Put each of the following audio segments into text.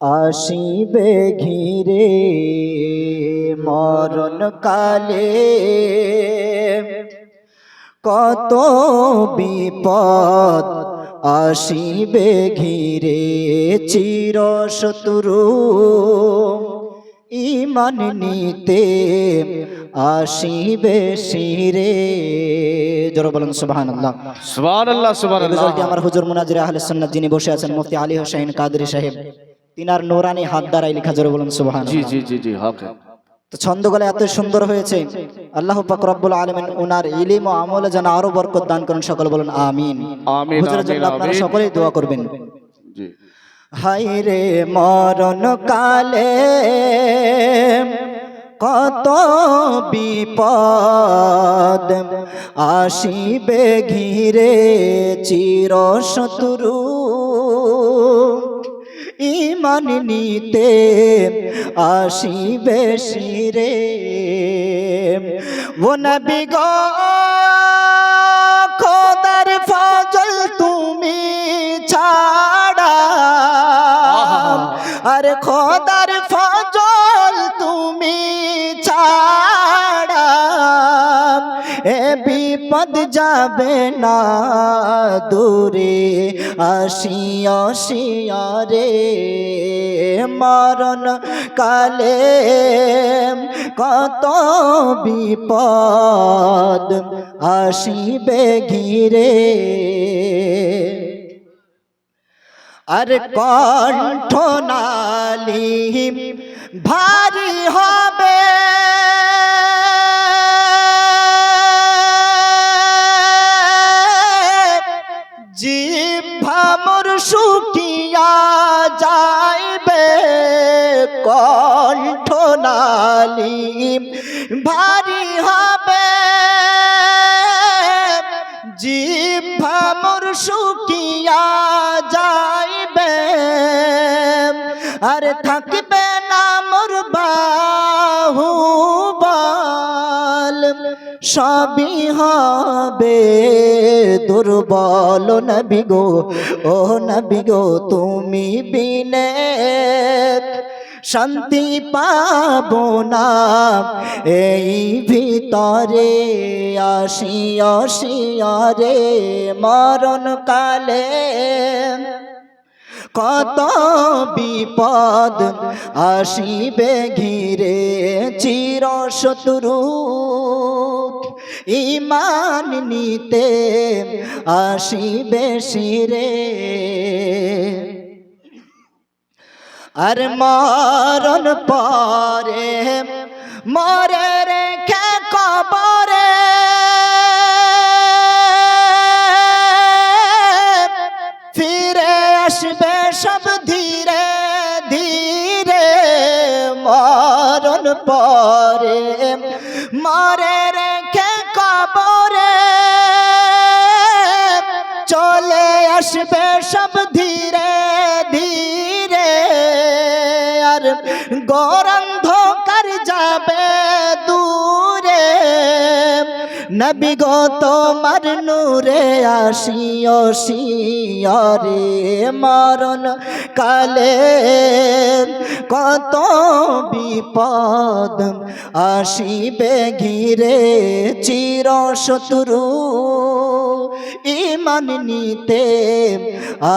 আসিবে ঘিরে মরণ কালে। কত বিপদ আসিবে ঘিরে চির শত্রু ইমান নিতে আসি আসিবে শিরে। জোর বলুন সুবহান আল্লাহ সুবহানাল্লাহ সুবহানাল্লাহ। রেজাল্টে আমার হুজুর মুনাজির আহলে সুন্নাত যিনি বসে আছেন মুফতি আলী হোসেন কাদরি সাহেব তিনার নোরানি হাত দ্বারাই লেখা জোরে বলুন সুবহান জি জি জি জি হক। তো ছন্দগুলো এত সুন্দর হয়েছে। আল্লাহ পাক রব্বুল আলামিন ওনার ইলিম ও আমলে যেন আরও বরকত দান করেন সকল বলুন আমিন। আমিন, হুজুরের জন্য আপনারা সকলেই দোয়া করবেন। হাই রে মরণ কালে কত বিপদ আসিবে ঘিরে চির শত্রু ইমান নিতে আসিবে শিরে। ও নবী গো আরে খোদার ফজল তুমি ছাড়া। এ বিপদ যাবে না দূরে, আসিয়া আসিয়া রে। মরণ কালে কত বিপদ আসিবে ঘিরে। আর কণ্ঠ নালি ভারী হবে। জিভামর শুকিয়া যাইবে কণ্ঠ নালি ভারী হবে। জিভামর শুকিয়া থাকবে না মোর বাহু বল। সবই হবে দুর্বল নবী গো, ও নবী গো, তুমি বিনে শান্তি পাবো না। এই ভিতরে আসি আসিয়া রে মরণ কালে কত বিপদ আসিবে ঘিরে চির শত্রু ইমান নিতে আসিবে শিরে। আর মরণ পরে মরে রেখে পরে মরে রেখে কবরে চলে আসবে সব ধীরে ধীরে। আর গরন্ধকার যাবে দূরে। নবী গো, তোমার নূরে আসিও শিয়রে মরণ কালে। কত বিপদ আসিবে ঘিরে চির শত্রু। ইমান নিতে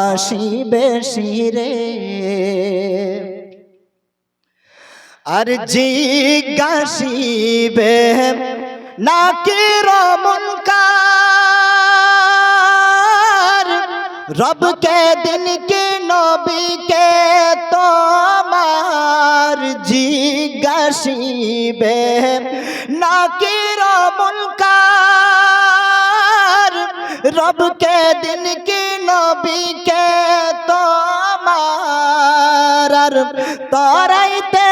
আসিবে শিরে। আর জিজ্ঞাসিবে নাকি রমনকার রবকে দিন কি নবীকে তোমার জিজ্ঞাসিবে নাকি রমনকার রবকে দিন কি নবীকে তোমার। তরাইতে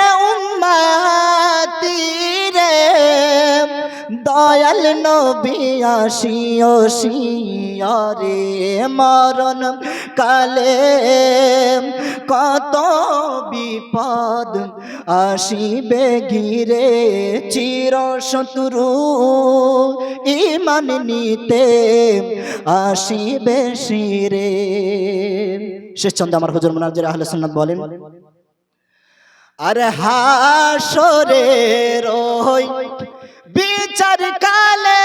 দয়াল নবী আসিও শিয়রে মরণ কালে। কত বিপদ আসিবে ঘিরে চির শত্রু ইমান নিতে আসিবে শিরে। শেষ চন্দ্র আমার হুজুর মনাজির আহলে সুন্নাত বলেন, আর হাসরে রই বিচার কালে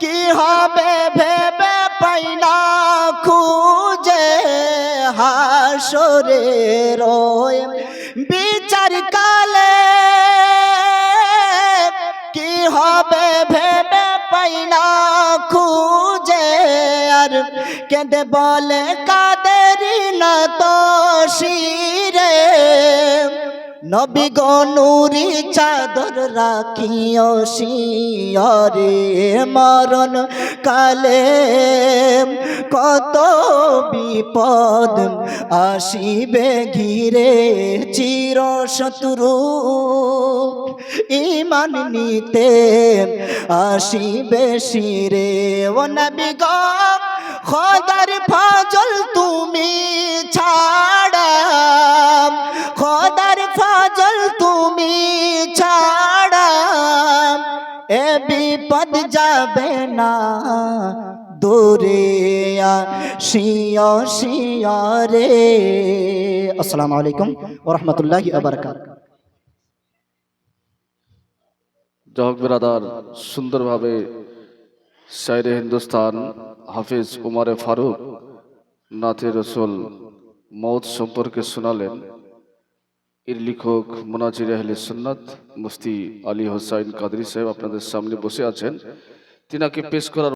কি হবে ভেবে পাই না খুঁজে হাসরে রই বিচার কালে কি হবে ভেবে পাই না খুঁজে? আর কেঁদে বলে কাদেরি না তো শিরে? নবী গনুরি চাদর রাখিও শিয়রে মরণ কালে কত বিপদ আসিবে ঘিরে চির শত্রু ইমান নিতে আসিবে শিরে। ও নবী গ খোদার ফাজল তুমি যাবে না। দূরে শিয় শিয় রে। আসসালামু আলাইকুম ওরহমতুল্লাহি আবরকাত জহক বিরাদার সুন্দরভাবে শায়রে হিন্দুস্তান হাফিজ উমারে ফারুক নাথে রসুল মৌত সম্পর্কে শোনালেন। এর লেখক মোনাজির আহলে সুন্নাত মুফতি আলী হোসাইন কাদরি সাহেব আপনাদের সামনে বসে আছেন। তিনাকে পেশ করার